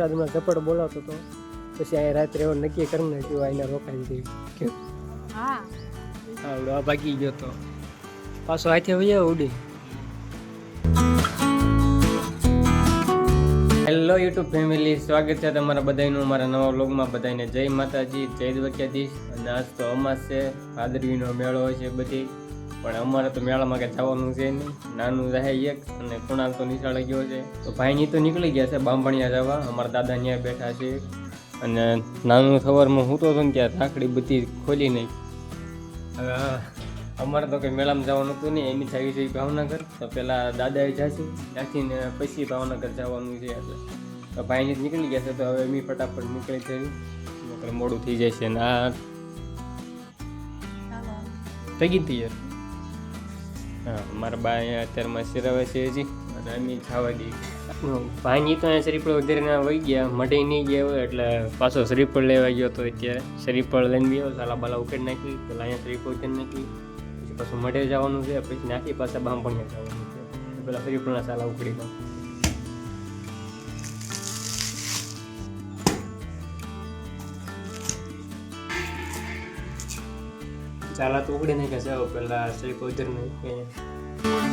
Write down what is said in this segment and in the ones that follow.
વરસાદમાં ઝપડ બોલાવતો હતો પછી અહીંયા રાત્રે એવો નક્કી કરી નાખ્યું અહીંયા રોકાઈ ગઈ કે હા. આવડો આ ભાગી ગયો તો. પાછો હાથે વયો ઉડી. હેલો યુટ્યુબ ફેમિલી સ્વાગત છે તમારા બધાનું અમારા નવા વ્લોગમાં બધાને. જય માતાજી જય દ્વારકાધીશ. અને આજ તો અમાસ છે. ભાદરવીનો મેળો છે બધી. પણ અમારે તો મેળામાં કે જવાનું છે નહીં. નાનું રહે એક અને કુણાલ તો નિશાળે ગયો છે. તો ભાઈની તો નીકળી ગયા છે બાંભણિયા જવા. અમારા દાદા ત્યાં બેઠા છે. અને નાનું સવારમાં હું તો હતો ને ત્યાં રાખડી બધી ખોલી નહીં હવે અમારે તો કંઈ મેળામાં જવાનું હતું નહીં. એની થઈ છે ભાવનગર. તો પહેલાં દાદાએ જાશું ત્યાંથી ને પછી ભાવનગર જવાનું છે એટલે. તો ભાઈની નીકળી ગયા છે. તો હવે એમની ફટાફટ નીકળી થઈ મોડું થઈ જાય છે ને આ. થઈ ગઈ તૈયાર? હા, મારા બા અહીંયા અત્યારમાં સિરાવે છે હજી. અને અમે જવા દઈ ભાઈની તો અહીંયા શ્રીફળ વધારે વહી ગયા મઢી નહીં ગયા હોય, એટલે પાછો શ્રીફળ લેવા ગયો તો અત્યારે. શ્રીફળ લઈને ગયો સાલા બાલા ઉકેડ નાખી, પેલા અહીંયા શ્રીફળ ઉકેડ નાખી. પછી પાછું મઢે જવાનું છે, પછી નાખી પાછા બાંભણિયા જવાનું છે. પેલા શ્રીફળના સાલા ઉકળી દો ચાલા તો ઉકળી નાખ્યા છે પેલા શ્રીફળ ઉધર નહીં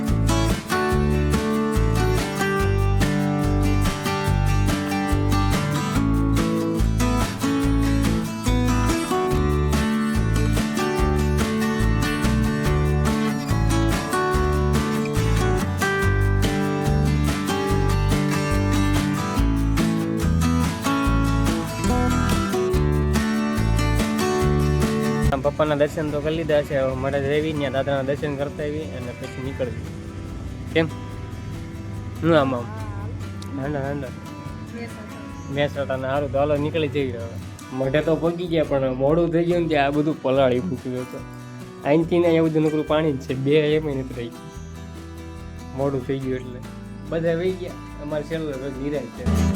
આમ પપ્પાના દર્શન તો કરી લીધા છે. મારે રહેવી, ત્યાં દાદાના દર્શન કરતા આવી અને પછી નીકળવી કેમ? હું આમ આમ? હાંડા હાંડા. મેં સટાને સારું તો હાલો નીકળી જઈ હવે. મઢે તો પગી ગયા, પણ મોડું થઈ ગયું ને આ બધું પલાળી મૂક્યું હતું. અહીંથી ને અહીંયા બધું નકરું પાણી જ છે. બે એમ નથી રહી. મોડું થઈ ગયું એટલે. બધા વહી ગયા. અમારે છેલ્લો નિરાશ છે.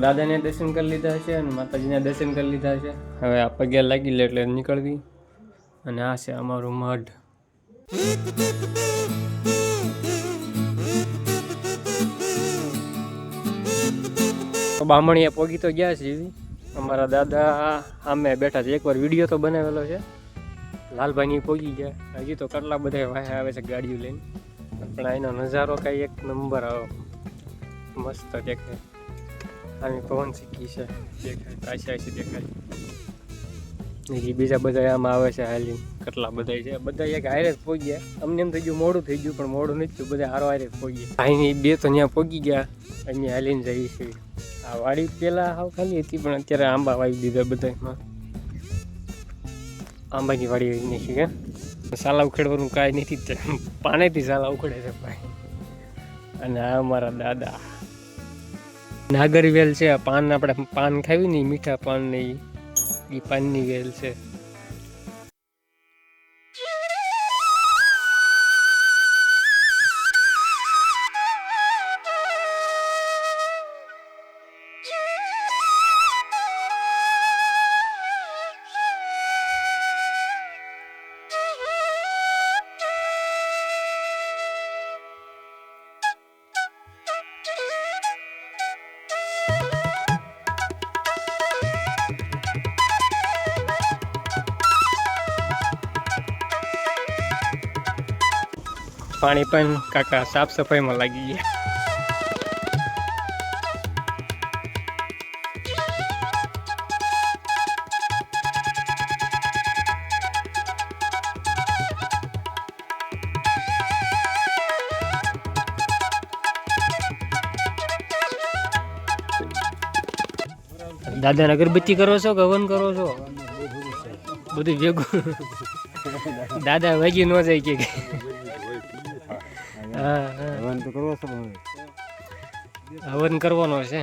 દાદાને દર્શન કરી લીધા છે અને માતાજીને દર્શન કરી લીધા છે. હવે આ પગે લાગી લે એટલે નીકળવી. અને આ છે અમારું મઢ. બામણીએ પોગી તો ગયા છે એવી. અમારા દાદા સામે બેઠા છે. એકવાર વીડિયો તો બનાવેલો છે. લાલભાઈની પોગી ગયા. હજી તો કેટલા બધા વાહે આવે છે ગાડીઓ લઈને. પણ એનો નજારો કાંઈ એક નંબર આવે. મસ્ત દેખાય. આની પવન સિક્કી છે. દેખાય કાશી છે દેખાય. બીજા બધા આમાં આવે છે હાલી કેટલા બધા છે? બધા એક હારે જ ગયા અમને એમ થઈ ગયું મોડું થઈ ગયું પણ મોડું નથી થયું. બધા હારો હારે જ પહોંચી ગયા અહીંની બે તો ત્યાં પહોંચી ગયા. અહીંયા હાલીને જઈએ છીએ. આ વાડી પહેલાં હાવ ખાલી હતી પણ અત્યારે આંબા વાવી દીધા બધામાં આંબાની વાડી આવી નથી કે સાલા ઉખેડવાનું કાંઈ નથી પાણીથી સાલા ઉખડે છે ભાઈ. અને આ અમારા દાદા. નાગરવેલ છે, આ પાન આપણે પાન ખાવી ને મીઠા પાન ને ઈ પાનની વેલ છે. પાણી પણ કાકા સાફ સફાઈમાં લાગી ગયા. દાદાને અગરબત્તી કરો છો કે હવન કરો છો? બધું ભેગું. દાદા વાગી ન જાય કે. હવન તો કરવો છે હવે. હવન કરવાનો છે.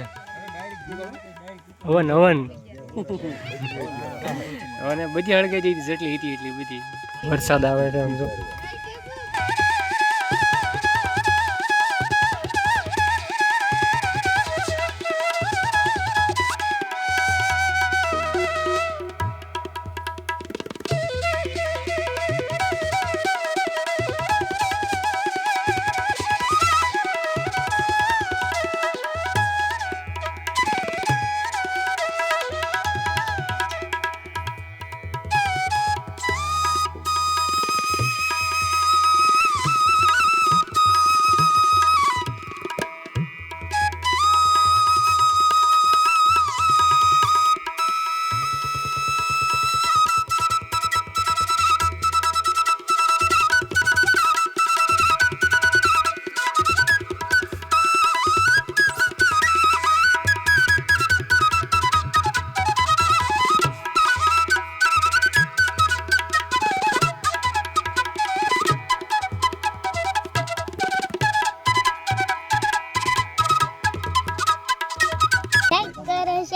હવન હવન. અને બધી હળગે જઈ જેટલી હતી એટલી બધી. વરસાદ આવે છે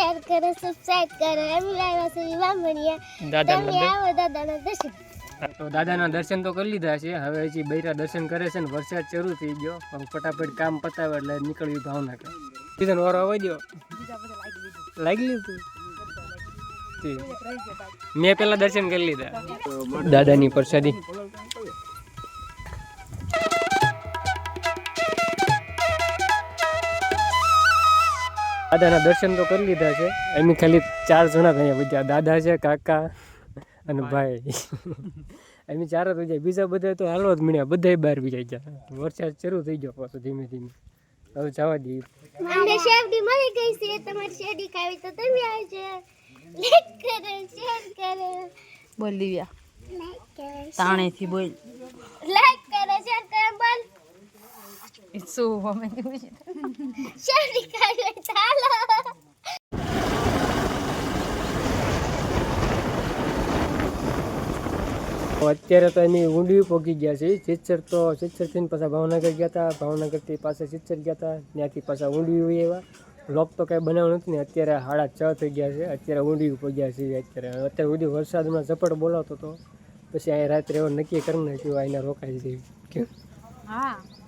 આમ કરો સબસ્ક્રાઇબ કરો. એમ લાવ્યા છે વામણિયા દાદાના તમે આવો દાદાના દર્શન. તો દાદાના દર્શન તો કરી લીધા છે. હવે હજી બૈરા દર્શન કરે છે ને વરસાદ શરૂ થઈ ગયો. હવે ફટાફટ કામ પતાવે એટલે નીકળવી ભાવના કરે. સીઝન વારો આવી ગયો લાગી લીધું મેં પેલા દર્શન કરી લીધા. દાદાની પ્રસાદી. દાદાના દર્શન તો કરી લીધા છે. એમની ખાલી ચાર જણા અહીંયા બધા દાદા છે કાકા અને ભાઈ. એમ ચાર જ જાય બીજા બધા તો હાલો જ મળ્યા બધા બહાર બી ગયા. વરસાદ શરૂ થઈ ગયો પાછો ધીમે ધીમે. હવે જવા દઈએ. અમને શેરડી મળી ગઈ છે. તમારી શેરડી ખાવી તો તમે આવજો. લાઈક કરો શેર કરો. બોલ દિવ્યા. તાણેથી બોલ લાઈક કરો શેર કરો બોલ શું અમે કેવું છે અત્યારે તો એની ઊંડી પોગી ગયા છે. સિત્સર તો સિચ્ચરથી પાછા ભાવનગર ગયા હતા. ભાવનગરથી પાછા સિત્સર ગયા હતા. ત્યાંથી પાછા ઊંડી હોય એવા. લોક તો કાંઈ બનાવ્યું નથી ને અત્યારે હાડા છ થઈ ગયા છે. અત્યારે ઊંડી પગ્યા છે અત્યારે. અત્યારે ઊંડી વરસાદમાં ઝપટ બોલાવતો હતો પછી અહીંયા રાત્રે એવો નક્કી કરી નાખ્યું અહીંયા રોકાઈ જઈ કેમ? હું.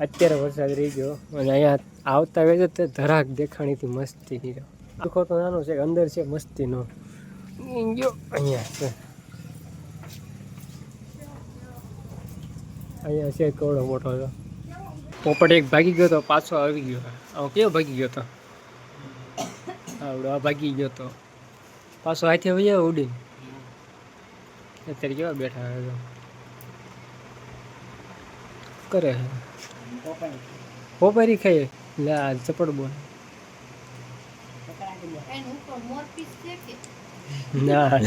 અત્યારે વરસાદ રહી ગયો અને અહીંયા આવતા વેજ તે ધરાક દેખાણીથી મસ્તી ગયો આખો તો નાનો છે, અંદર છે મસ્તીનો. ગયો અહીંયા છે. અહીંયા છે કેવડો મોટો છે. પોપટ એક ભાગી ગયો તો પાછો આવી ગયો. આવો કેવો ભાગી ગયો તો? આવડો, આ ભાગી ગયો તો. પાછો હાથે વહી ઉડીને. અત્યારે કેવા બેઠા છે? તો કરે છે પોપારી ખાઈએ. લે, આ ચપડ બોલ. ના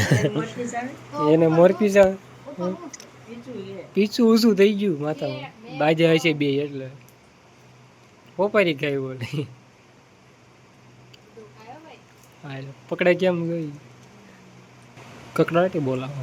એને મોરપીસ આવે? પીછું ઊંચું થઈ ગયું માથામાં. બાજે હશે બે એટલે. પોપારી ખાઈ બોલે. પકડાય કેમ ગઈ? કકડાટી બોલાવો.